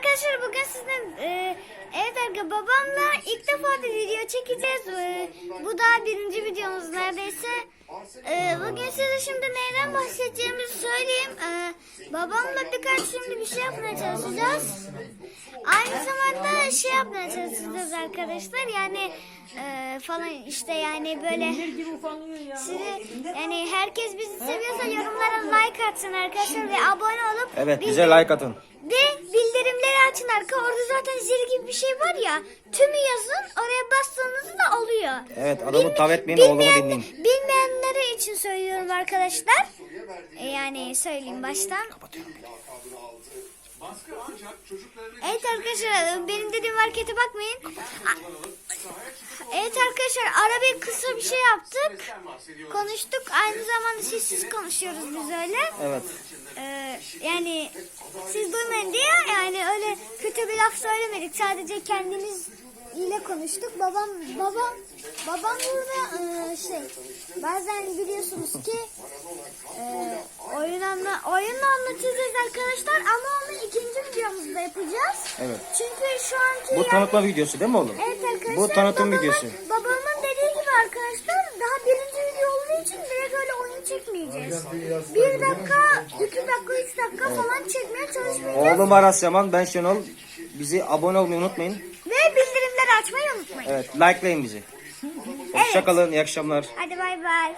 Arkadaşlar bugün sizin e, evet arkadaşlar babamla ilk defa bir video çekeceğiz. E, bu da birinci videomuz neredeyse. E, bugün size şimdi neyden bahsedeceğimizi söyleyeyim. E, babamla birkaç şimdi bir şey yapmaya çalışacağız. Aynı zamanda şey yapmaya çalışacağız arkadaşlar. Yani e, falan işte yani böyle sizi yani herkes bizi seviyorsa yorumlara like atsın arkadaşlar ve abone olup Evet bize like atın. Arka. Orada zaten zil gibi bir şey var ya. Tümü yazın. Oraya bastığınızda oluyor. Evet, adamı tav etmeyin, oğlumu bilmeyen- dinleyin. Bilmeyenlere için söylüyorum arkadaşlar. E, Yani söyleyeyim baştan. Baskı ancak çocuklarını Evet arkadaşlar benim dediğim harekete bakmayın. Evet arkadaşlar ara bir kısa bir şey yaptık. Konuştuk. Aynı zamanda sessiz konuşuyoruz biz öyle. Evet. Ee, yani siz duymayın diye yani öyle kötü bir laf söylemedik. Sadece kendimiz ile konuştuk. Babam babam babam burada e, şey bazen biliyorsunuz ki e, oyun anla oyunla anlatacağız arkadaşlar ama onu ikinci videomuzda yapacağız. Evet. Çünkü şu anki Bu tanıtma videosu değil mi oğlum? Evet arkadaşlar. Bu tanıtım babamın, videosu. Babamın dediği gibi arkadaşlar daha birinci video olduğu için direkt öyle oyun çekmeyeceğiz. Bir dakika, iki dakika, üç dakika falan çekmeye çalışmayacağız. Oğlum Aras Yaman, ben Şenol. Bizi abone olmayı unutmayın. Ve bildirimleri açmayı unutmayın. Evet, likelayın bizi. Hoşçakalın, iyi akşamlar. Hadi bay bay.